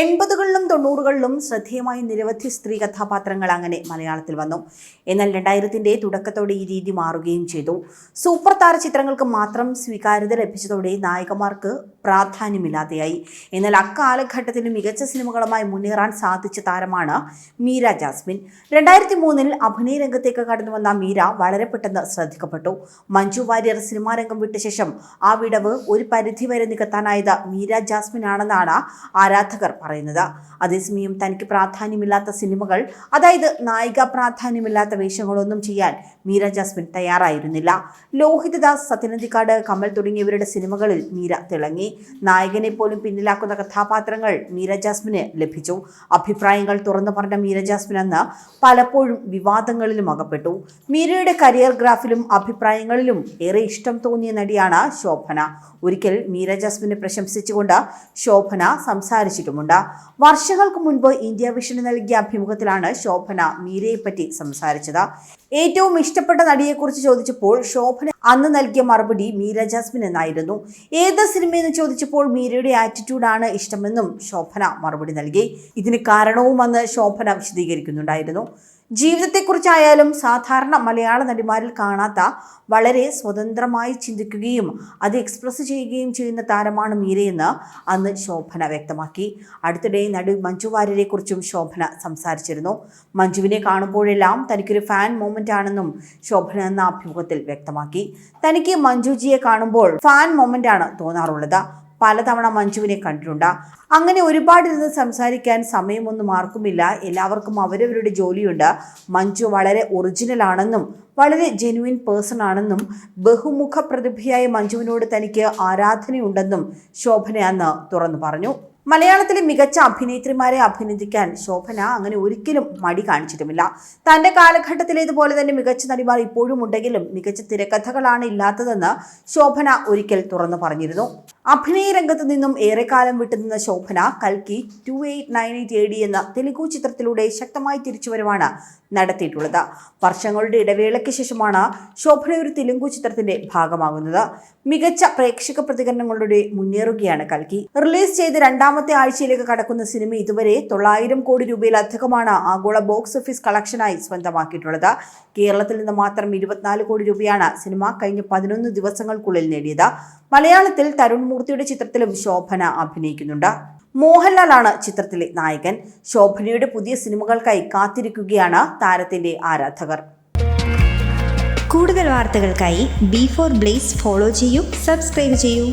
എൺപതുകളിലും തൊണ്ണൂറുകളിലും ശ്രദ്ധേയമായ നിരവധി സ്ത്രീ കഥാപാത്രങ്ങൾ അങ്ങനെ മലയാളത്തിൽ വന്നു. എന്നാൽ രണ്ടായിരത്തിന്റെ തുടക്കത്തോടെ ഈ രീതി മാറുകയും ചെയ്തു. സൂപ്പർ താര ചിത്രങ്ങൾക്ക് മാത്രം സ്വീകാര്യത ലഭിച്ചതോടെ നായകന്മാർക്ക് പ്രാധാന്യമില്ലാതെയായി. എന്നാൽ അക്കാലഘട്ടത്തിന് മികച്ച സിനിമകളുമായി മുന്നേറാൻ സാധിച്ച താരമാണ് മീര ജാസ്മിൻ. രണ്ടായിരത്തി മൂന്നിൽ അഭിനയ രംഗത്തേക്ക് കടന്നു വന്ന മീര വളരെ പെട്ടെന്ന് ശ്രദ്ധിക്കപ്പെട്ടു. മഞ്ജു വാര്യർ സിനിമാ രംഗം വിട്ട ശേഷം ആ വിടവ് ഒരു പരിധിവരെ നികത്താനായത് മീര ജാസ്മിൻ ആണെന്നാണ് ആരാധകർ പറയുന്നത്. അതേസമയം തനിക്ക് പ്രാധാന്യമില്ലാത്ത സിനിമകൾ അതായത് നായിക പ്രാധാന്യമില്ലാത്ത വേഷങ്ങളൊന്നും ചെയ്യാൻ മീര ജാസ്മിൻ തയ്യാറായിരുന്നില്ല. ലോഹിതദാസ് സത്യനന്ദിക്കാട് കമൽ തുടങ്ങിയവരുടെ സിനിമകളിൽ മീര തിളങ്ങി. നായകനെ പോലും പിന്നിലാക്കുന്ന കഥാപാത്രങ്ങൾ മീര ജാസ്മിന് ലഭിച്ചു. അഭിപ്രായങ്ങൾ തുറന്നു പറഞ്ഞ മീര ജാസ്മിൻ അന്ന് പലപ്പോഴും വിവാദങ്ങളിലും അകപ്പെട്ടു. മീരയുടെ കരിയർ ഗ്രാഫിലും അഭിപ്രായങ്ങളിലും ഏറെ ഇഷ്ടം തോന്നിയ നടിയാണ് ശോഭന. ഒരിക്കൽ മീര ജാസ്മിനെ പ്രശംസിച്ചുകൊണ്ട് ശോഭന സംസാരിച്ചിട്ടുമുണ്ട്. വർഷങ്ങൾക്ക് മുൻപ് ഇന്ത്യ വിഷന് നൽകിയ അഭിമുഖത്തിലാണ് ശോഭന മീരയെപ്പറ്റി സംസാരിച്ചത്. ഏറ്റവും ഇഷ്ടപ്പെട്ട നടിയെക്കുറിച്ച് ചോദിച്ചപ്പോൾ ശോഭന അന്ന് നൽകിയ മറുപടി മീര ജാസ്മിൻ എന്നായിരുന്നു. ഏത് സിനിമയെന്ന് ചോദിച്ചപ്പോൾ മീരയുടെ ആറ്റിറ്റ്യൂഡാണ് ഇഷ്ടമെന്നും ശോഭന മറുപടി നൽകി. ഇതിന് കാരണവും അന്ന് ശോഭന വിശദീകരിക്കുന്നുണ്ടായിരുന്നു. ജീവിതത്തെക്കുറിച്ചായാലും സാധാരണ മലയാള നടിമാരിൽ കാണാത്ത വളരെ സ്വതന്ത്രമായി ചിന്തിക്കുകയും അത് എക്സ്പ്രസ് ചെയ്യുകയും ചെയ്യുന്ന താരമാണ് മീരയെന്ന് അന്ന് ശോഭന വ്യക്തമാക്കി. അടുത്തിടെ നടി മഞ്ജു വാര്യരെക്കുറിച്ചും ശോഭന സംസാരിച്ചിരുന്നു. മഞ്ജുവിനെ കാണുമ്പോഴെല്ലാം തനിക്കൊരു ഫാൻ മൂമെന്റ് ആണെന്നും ശോഭന എന്ന അഭിമുഖത്തിൽ വ്യക്തമാക്കി. തനിക്ക് മഞ്ജുജിയെ കാണുമ്പോൾ ഫാൻ മൊമെന്റ് ആണ് തോന്നാറുള്ളത്. പലതവണ മഞ്ജുവിനെ കണ്ടിട്ടുണ്ട്. അങ്ങനെ ഒരുപാട് ഇരുന്ന് സംസാരിക്കാൻ സമയമൊന്നും ആർക്കുമില്ല. എല്ലാവർക്കും അവരവരുടെ ജോലിയുണ്ട്. മഞ്ജു വളരെ ഒറിജിനൽ ആണെന്നും വളരെ ജെനുവിൻ പേഴ്സൺ ആണെന്നും ബഹുമുഖ പ്രതിഭയായ മഞ്ജുവിനോട് തനിക്ക് ആരാധനയുണ്ടെന്നും ശോഭന അന്ന് തുറന്നു പറഞ്ഞു. മലയാളത്തിലെ മികച്ച അഭിനേത്രിമാരെ അഭിനന്ദിക്കാൻ ശോഭന അങ്ങനെ ഒരിക്കലും മടി കാണിച്ചിട്ടുമില്ല. തന്റെ കാലഘട്ടത്തിലേതുപോലെ തന്നെ മികച്ച നടിമാർ ഇപ്പോഴും ഉണ്ടെങ്കിലും മികച്ച തിരക്കഥകളാണ് ഇല്ലാത്തതെന്ന് ശോഭന ഒരിക്കൽ തുറന്നു പറഞ്ഞിരുന്നു. അഭിനയ രംഗത്ത് നിന്നും ഏറെക്കാലം വിട്ടുനിന്ന ശോഭന കൽക്കി two eight nine eight A D എന്ന തെലുഗു ചിത്രത്തിലൂടെ ശക്തമായി തിരിച്ചുവരവാണ് നടത്തിയിട്ടുള്ളത്. വർഷങ്ങളുടെ ഇടവേളയ്ക്ക് ശേഷമാണ് ശോഭന ഒരു തെലുങ്കു ചിത്രത്തിന്റെ ഭാഗമാകുന്നത്. മികച്ച പ്രേക്ഷക പ്രതികരണങ്ങളുടെ മുന്നേറുകയാണ് കൽക്കി. റിലീസ് ചെയ്ത് രണ്ടാമത്തെ ആഴ്ചയിലേക്ക് കടക്കുന്ന സിനിമ ഇതുവരെ തൊള്ളായിരം കോടി രൂപയിലധികമാണ് ആഗോള ബോക്സ് ഓഫീസ് കളക്ഷനായി സ്വന്തമാക്കിയിട്ടുള്ളത്. കേരളത്തിൽ നിന്ന് മാത്രം ഇരുപത്തിനാല് കോടി രൂപയാണ് സിനിമ കഴിഞ്ഞ പതിനൊന്ന് ദിവസങ്ങൾക്കുള്ളിൽ നേടിയത്. മലയാളത്തിൽ തരുൺ മൂർത്തിയുടെ ചിത്രത്തിലും ശോഭന അഭിനയിക്കുന്നുണ്ട്. മോഹൻലാലാണ് ചിത്രത്തിലെ നായകൻ. ശോഭനയുടെ പുതിയ സിനിമകൾക്കായി കാത്തിരിക്കുകയാണ് താരത്തിന്റെ ആരാധകർ. കൂടുതൽ വാർത്തകൾക്കായി ബി ഫോർ ബ്ലേസ് ഫോളോ ചെയ്യൂ സബ്സ്ക്രൈബ് ചെയ്യൂ.